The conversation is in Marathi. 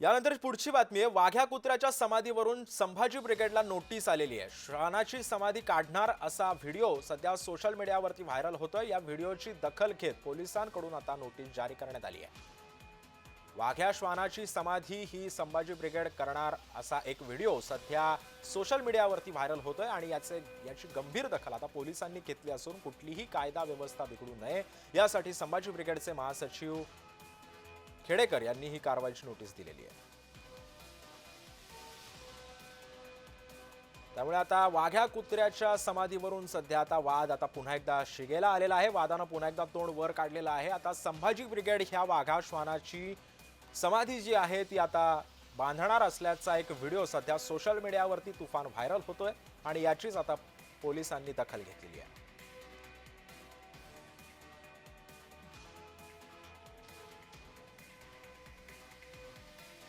यानंतर पुढची बातमी आहे. वाघ्या कुत्र्याच्या समाधीवरून संभाजी ब्रिगेडला नोटीस आलेली आहे. श्वानाची समाधी काढणार असा व्हिडिओ सध्या सोशल मीडियावरती व्हायरल होतोय. या व्हिडिओची दखल घेत पोलिसांकडून आता नोटीस जारी करण्यात आली आहे. वाघ्या श्वानाची समाधी ही संभाजी ब्रिगेड करणार असा एक व्हिडिओ सध्या सोशल मीडियावरती व्हायरल होतोय आणि याचे याची गंभीर दखल आता पोलिसांनी घेतली असून कुठलीही कायदा व्यवस्था बिघडू नये. यासाठी संभाजी ब्रिगेडचे महासचिव खेडेकर यांनी ही कारवाईची नोटीस दिलेली आहे. त्यामुळे आता वाघ्या कुत्र्याच्या समाधीवरून सध्या आता वाद आता पुन्हा एकदा शिगेला आलेला आहे. वादानं पुन्हा एकदा तोंड वर काढलेलं आहे. आता संभाजी ब्रिगेड ह्या वाघा श्वानाची समाधी जी आहे ती आता बांधणार असल्याचा एक व्हिडिओ सध्या सोशल मीडियावरती तुफान व्हायरल होतोय आणि याचीच आता पोलिसांनी दखल घेतलेली आहे.